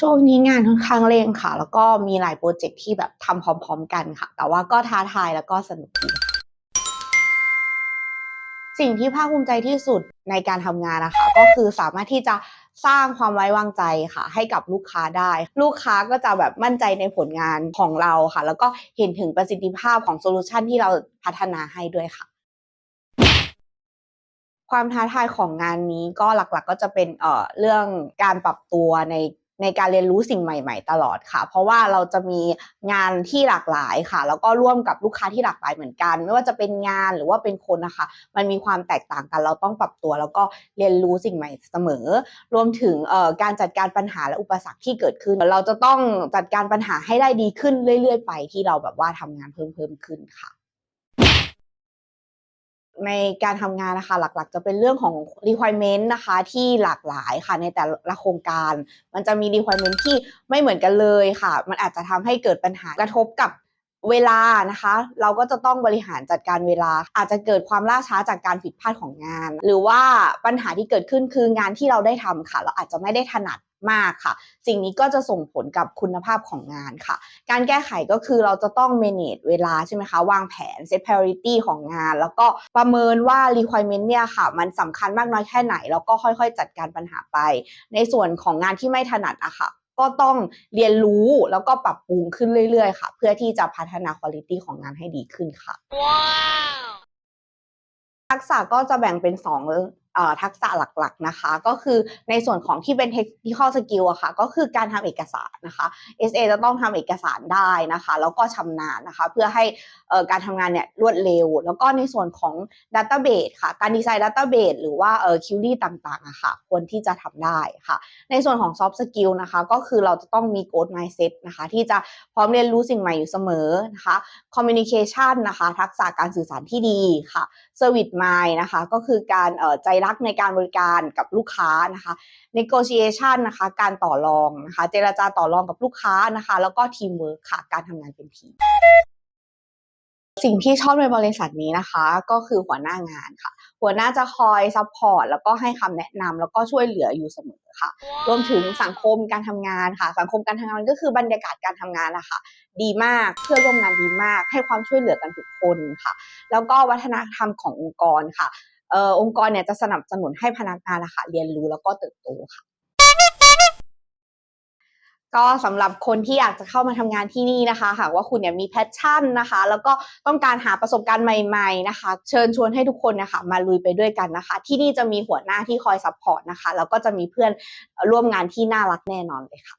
ช่วงนี้งานค่อนข้างเร่งค่ะ แล้วก็มีหลายโปรเจกต์ที่แบบทำพร้อม ๆ กันค่ะ แต่ว่าก็ท้าทายแล้วก็สนุกดีสิ่งที่ภาคภูมิใจที่สุดในการทำงานนะคะ ก็คือสามารถที่จะสร้างความไว้วางใจค่ะ ให้กับลูกค้าได้ ลูกค้าก็จะแบบมั่นใจในผลงานของเราค่ะ แล้วก็เห็นถึงประสิทธิภาพของโซลูชันที่เราพัฒนาให้ด้วยค่ะ ความท้าทายของงานนี้ก็หลักๆ ก็จะเป็นเอ่อเรื่องการปรับตัวใน ในการเรียนรู้สิ่งใหม่ๆ ตลอดค่ะ เพราะว่าเราจะมีงานที่หลากหลายค่ะ แล้วก็ร่วมกับลูกค้าที่หลากหลายเหมือนกัน ไม่ว่าจะเป็นงานหรือว่าเป็นคนนะคะ มันมีความแตกต่างกัน เราต้องปรับตัว แล้วก็เรียนรู้สิ่งใหม่เสมอ รวมถึงการจัดการปัญหาและอุปสรรคที่เกิดขึ้น เราจะต้องจัดการปัญหาให้ได้ดีขึ้นเรื่อย ๆ ไปที่เราแบบว่าทำงานเพิ่มๆขึ้นค่ะ ในการทำงานนะคะหลักๆ จะเป็นเรื่องของ requirement นะคะที่หลากหลายค่ะในแต่ละโครงการ มันจะมี requirement ที่ไม่เหมือนกันเลยค่ะ มันอาจจะทำให้เกิดปัญหากระทบกับ เวลานะคะ เราก็จะต้องบริหารจัดการเวลา อาจจะเกิดความล่าช้าจากการผิดพลาดของงาน หรือว่าปัญหาที่เกิดขึ้นคืองานที่เราได้ทำค่ะ เราอาจจะไม่ได้ถนัดมากค่ะ สิ่งนี้ก็จะส่งผลกับคุณภาพของงานค่ะ การแก้ไขก็คือเราจะต้อง manage เวลาใช่ไหมคะ วางแผน set priority ของงาน แล้วก็ประเมินว่า requirement เนี่ยค่ะ มันสำคัญมากน้อยแค่ไหน แล้วก็ค่อยๆ จัดการปัญหาไป ในส่วนของงานที่ไม่ถนัดอะค่ะ ก็ต้องเรียนรู้แล้วก็ปรับปรุงขึ้นเรื่อยๆ ค่ะ เพื่อที่จะพัฒนา quality ของงานให้ดีขึ้นค่ะทักษะก็จะแบ่งเป็น2เอ่อ ทักษะหลักๆนะคะ ก็คือในส่วนของที่เป็น technical skill อะค่ะ ก็คือการทำเอกสารนะคะ SA จะต้องทำเอกสารได้นะคะ แล้วก็ชำนาญนะคะ เพื่อให้การทำงานเนี่ยรวดเร็ว แล้วก็ในส่วนของ database ค่ะ การดีไซน์ database หรือว่าเอ่อ query ต่างๆอะค่ะ ควรที่จะทำได้ค่ะ ในส่วนของ soft skill นะคะ ก็คือเราจะต้องมี growth mindset นะคะ ที่จะพร้อมเรียนรู้สิ่งใหม่อยู่เสมอนะคะ communication นะคะ ทักษะการสื่อสารที่ดีค่ะ service mind นะคะ ก็คือการเอ่อใจรักในการบริการกับลูกค้านะคะ negotiation นะคะการต่อรองนะคะ เจรจาต่อรองกับลูกค้านะคะ แล้วก็ teamwork ค่ะการทำงานเป็นทีมสิ่งที่ชอบในบริษัทนี้นะคะ ก็คือหัวหน้างานค่ะ หัวหน้าจะคอยซัพพอร์ตแล้วก็ให้คำแนะนำแล้วก็ช่วยเหลืออยู่เสมอค่ะ รวมถึงสังคมการทำงานค่ะ สังคมการทำงานก็คือบรรยากาศการทำงานนะคะดีมากเพื่อร่วมงานดีมาก ให้ความช่วยเหลือกันทุกคนค่ะ แล้วก็วัฒนธรรมขององค์กรค่ะ องค์กรเนี่ยจะสนับสนุนให้พนักงานนะคะเรียนรู้แล้วก็เติบโตค่ะ ก็สำหรับคนที่อยากจะเข้ามาทำงานที่นี่นะคะหากว่าคุณเนี่ยมีแพชชั่นนะคะ แล้วก็ต้องการหาประสบการณ์ใหม่ๆนะคะ เชิญชวนให้ทุกคนนะคะมาลุยไปด้วยกันนะคะ ที่นี่จะมีหัวหน้าที่คอยซัพพอร์ตนะคะ แล้วก็จะมีเพื่อนร่วมงานที่น่ารักแน่นอนเลยค่ะ